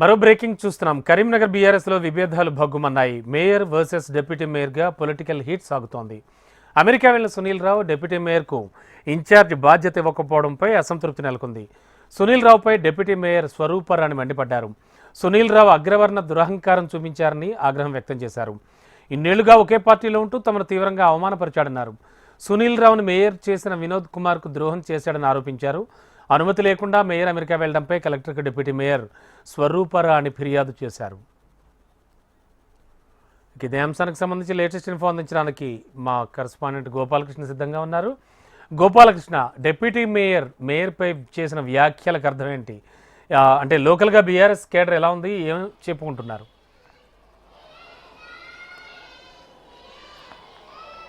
మరో బ్రేకింగ్ చూస్తున్నాం. కరీంనగర్ బీఆర్ఎస్లో విభేదాలు భగ్గుమన్నాయి. మేయర్ వర్సెస్ డిప్యూటీ మేయర్గా పొలిటికల్ హీట్ సాగుతోంది. అమెరికా వెళ్ళిన సునీల్ రావు డిప్యూటీ మేయర్కు ఇన్ఛార్జ్ బాధ్యత ఇవ్వకపోవడంపై అసంతృప్తి నెలకొంది. సునీల్ రావుపై డిప్యూటీ మేయర్ స్వరూపరాణి మండిపడ్డారు. సునీల్ రావు అగ్రవర్ణ దురహంకారం చూపించారని ఆగ్రహం వ్యక్తం చేశారు. ఇన్నేళ్ళుగా ఒకే పార్టీలో ఉంటూ తమను తీవ్రంగా అవమానపరిచాడన్నారు. సునీల్ రావును మేయర్ చేసిన వినోద్ కుమార్కు ద్రోహం చేశాడని ఆరోపించారు. అనుమతి లేకుండా మేయర్ అమెరికా వెళ్ళడంపై కలెక్టర్కు డిప్యూటీ మేయర్ స్వరూపరాణి ఫిర్యాదు చేశారు. ఇదే అంశానికి సంబంధించి లేటెస్ట్ ఇన్ఫో అందించడానికి మా కరస్పాండెంట్ గోపాలకృష్ణ సిద్ధంగా ఉన్నారు. గోపాలకృష్ణ డిప్యూటీ మేయర్ మేయర్పై చేసిన వ్యాఖ్యలకు అర్థం ఏంటి? అంటే లోకల్గా బీఆర్ఎస్ కేడర్ ఎలా ఉంది? ఏం చెప్పుకుంటున్నారు?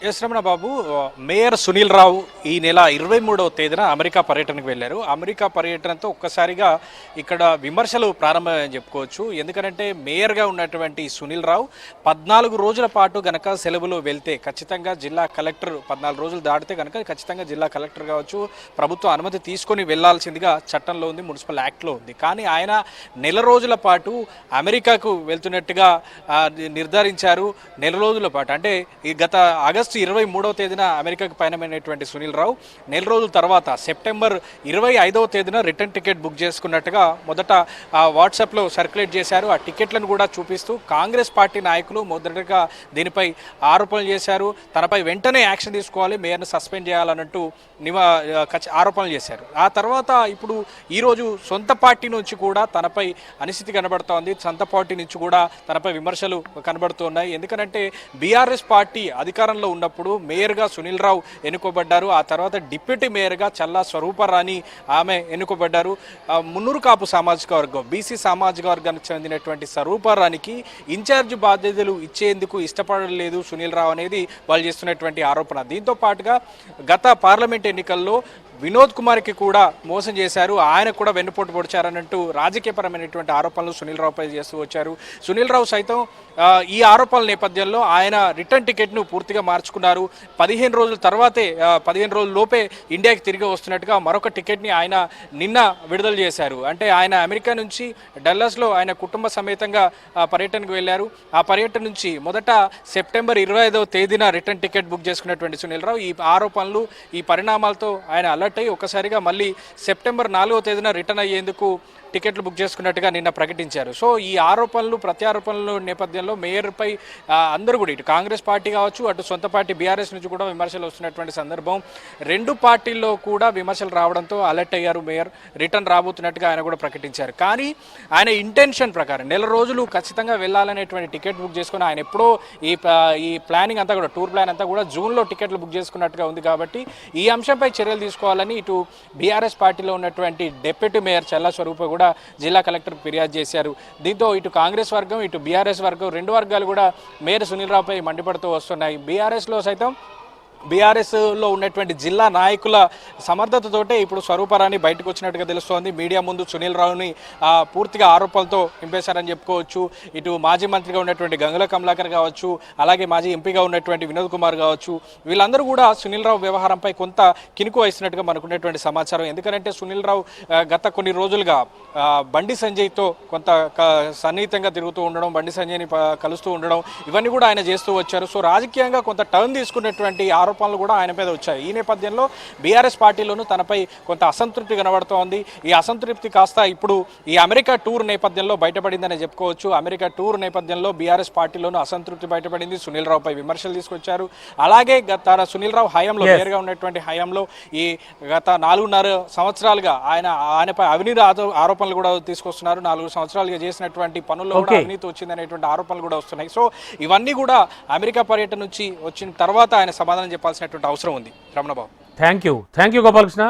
ఎస్ రమణ బాబు మేయర్ సునీల్ రావు ఈ నెల ఇరవై మూడవ తేదీన అమెరికా పర్యటనకు వెళ్ళారు. అమెరికా పర్యటనతో ఒక్కసారిగా ఇక్కడ విమర్శలు ప్రారంభమని చెప్పుకోవచ్చు. ఎందుకంటే మేయర్గా ఉన్నటువంటి సునీల్ రావు పద్నాలుగు రోజుల పాటు గనక సెలవులు వెళ్తే ఖచ్చితంగా జిల్లా కలెక్టర్ పద్నాలుగు రోజులు దాటితే కనుక ఖచ్చితంగా జిల్లా కలెక్టర్ కావచ్చు ప్రభుత్వం అనుమతి తీసుకొని వెళ్ళాల్సిందిగా చట్టంలో ఉంది మున్సిపల్ యాక్ట్లో ఉంది. కానీ ఆయన నెల రోజుల పాటు అమెరికాకు వెళ్తున్నట్టుగా నిర్ధారించారు. నెల రోజుల పాటు అంటే ఈ గత ఆగస్టు ఇరవై మూడవ తేదీన అమెరికాకు పయనమైనటువంటి సునీల్ రావు నెల రోజుల తర్వాత సెప్టెంబర్ ఇరవై ఐదవ తేదీన రిటర్న్ టికెట్ బుక్ చేసుకున్నట్టుగా మొదట ఆ, వాట్సాప్లో సర్క్యులేట్ చేశారు. ఆ టికెట్లను కూడా చూపిస్తూ కాంగ్రెస్ పార్టీ నాయకులు మొదటగా దీనిపై ఆరోపణలు చేశారు. తనపై వెంటనే యాక్షన్ తీసుకోవాలి మేయర్ను సస్పెండ్ చేయాలన్నట్టు నివా ఖచ్చి- ఆరోపణలు చేశారు. ఆ తర్వాత ఇప్పుడు ఈరోజు సొంత పార్టీ నుంచి కూడా తనపై అనిస్థితి కనబడుతోంది. సొంత పార్టీ నుంచి కూడా తనపై విమర్శలు కనబడుతున్నాయి. ఎందుకంటే బీఆర్ఎస్ పార్టీ అధికారంలో ఉన్నప్పుడు మేయర్గా సునీల్ రావు ఎన్నుకోబడ్డారు. ఆ తర్వాత డిప్యూటీ మేయర్గా చల్లా స్వరూపరాణి ఆమె ఎన్నుకోబడ్డారు. మున్నూరు కాపు సామాజిక వర్గం బీసీ సామాజిక వర్గానికి చెందినటువంటి స్వరూపరానికి ఇన్ఛార్జ్ బాధ్యతలు ఇచ్చేందుకు ఇష్టపడలేదు సునీల్ రావు అనేది వాళ్ళు చేస్తున్నటువంటి ఆరోపణ. దీంతో పాటుగా గత పార్లమెంట్ ఎన్నికల్లో వినోద్ కుమార్కి కూడా మోసం చేశారు. ఆయన కూడా వెన్నుపోటు పొడిచారనంటూ రాజకీయపరమైనటువంటి ఆరోపణలు సునీల్ రావుపై చేస్తూ వచ్చారు. సునీల్ రావు సైతం ఈ ఆరోపణల నేపథ్యంలో ఆయన రిటర్న్ టికెట్ను పూర్తిగా మార్చుకున్నారు. పదిహేను రోజుల తర్వాతే పదిహేను రోజుల లోపే ఇండియాకి తిరిగి వస్తున్నట్టుగా మరొక టికెట్ని ఆయన నిన్న విడుదల చేశారు. అంటే ఆయన అమెరికా నుంచి డల్లాస్లో ఆయన కుటుంబ సమేతంగా పర్యటనకు వెళ్ళారు. ఆ పర్యటన నుంచి మొదట సెప్టెంబర్ ఇరవై ఐదవ తేదీన రిటర్న్ టికెట్ బుక్ చేసుకున్నటువంటి సునీల్ రావు ఈ ఆరోపణలు ఈ పరిణామాలతో ఆయన అలర్ట్ అయ్యి ఒక్కసారిగా మళ్ళీ సెప్టెంబర్ నాలుగో తేదీన రిటర్న్ అయ్యేందుకు టికెట్లు బుక్ చేసుకున్నట్టుగా నిన్న ప్రకటించారు. సో ఈ ఆరోపణలు ప్రత్యారోపణలు నేపథ్యంలో మేయర్పై అందరూ కూడా ఇటు కాంగ్రెస్ పార్టీ కావచ్చు అటు సొంత పార్టీ బీఆర్ఎస్ నుంచి కూడా విమర్శలు వస్తున్నటువంటి సందర్భం. రెండు పార్టీల్లో కూడా విమర్శలు రావడంతో అలర్ట్ అయ్యారు మేయర్. రిటర్న్ రాబోతున్నట్టుగా ఆయన కూడా ప్రకటించారు. కానీ ఆయన ఇంటెన్షన్ ప్రకారం నెల రోజులు ఖచ్చితంగా వెళ్ళాలనేటువంటి టికెట్ బుక్ చేసుకుని ఆయన ఎప్పుడో ఈ ఈ ప్లానింగ్ అంతా కూడా టూర్ ప్లాన్ అంతా కూడా జూన్లో టికెట్లు బుక్ చేసుకున్నట్టుగా ఉంది కాబట్టి ఈ అంశంపై చర్యలు తీసుకోవాలి చేయాలని ఇటు బీఆర్ఎస్ పార్టీలో ఉన్నటువంటి డెప్యూటీ మేయర్ చల్లా స్వరూప కూడా జిల్లా కలెక్టర్ ఫిర్యాదు చేశారు. దీంతో ఇటు కాంగ్రెస్ వర్గం ఇటు బీఆర్ఎస్ వర్గం రెండు వర్గాలు కూడా మేయర్ సునీల్ రావుపై మండిపడుతూ వస్తున్నాయి. బీఆర్ఎస్లో సైతం బీఆర్ఎస్లో ఉన్నటువంటి జిల్లా నాయకుల సమర్థతతోటే ఇప్పుడు స్వరూపరాణి బయటకు వచ్చినట్టుగా తెలుస్తోంది. మీడియా ముందు సునీల్ రావుని పూర్తిగా ఆరోపణలతో నింపేశారని చెప్పుకోవచ్చు. ఇటు మాజీ మంత్రిగా ఉన్నటువంటి గంగుల కమలాకర్ కావచ్చు అలాగే మాజీ ఎంపీగా ఉన్నటువంటి వినోద్ కుమార్ కావచ్చు వీళ్ళందరూ కూడా సునీల్ రావు వ్యవహారంపై కొంత కినుకు వహిస్తున్నట్టుగా మనకున్నటువంటి సమాచారం. ఎందుకంటే సునీల్ రావు గత కొన్ని రోజులుగా బండి సంజయ్తో కొంత క- సన్నిహితంగా తిరుగుతూ ఉండడం బండి సంజయ్ని కలుస్తూ ఉండడం ఇవన్నీ కూడా ఆయన చేస్తూ వచ్చారు. సో రాజకీయంగా కొంత టర్న్ తీసుకున్నటువంటి ఆరోపణలు కూడా ఆయన మీద వచ్చాయి. ఈ నేపథ్యంలో బీఆర్ఎస్ పార్టీలోనూ తనపై కొంత అసంతృప్తి కనబడుతోంది. ఈ అసంతృప్తి కాస్త ఇప్పుడు ఈ అమెరికా టూర్ నేపథ్యంలో బయటపడిందని చెప్పుకోవచ్చు. అమెరికా టూర్ నేపథ్యంలో బీఆర్ఎస్ పార్టీలోనూ అసంతృప్తి బయటపడింది. సునీల్ రావుపై విమర్శలు తీసుకొచ్చారు. అలాగే గత సునీల్ రావు హయాంలో. మేయర్గా ఉన్నటువంటి హయాంలో ఈ గత నాలుగున్నర సంవత్సరాలుగా ఆయన ఆయనపై అవినీతి ఆరో- ఆరోపణలు కూడా తీసుకొస్తున్నారు. నాలుగు సంవత్సరాలుగా చేసినటువంటి పనుల్లో కూడా. అవినీతి వచ్చిందనేటువంటి ఆరోపణలు కూడా వస్తున్నాయి. సో ఇవన్నీ కూడా అమెరికా పర్యటన నుంచి వచ్చిన తర్వాత ఆయన సమాధానం చెప్పాల్సినటువంటి అవసరం ఉంది. Ramanababu thank you thank you Gopalakrishna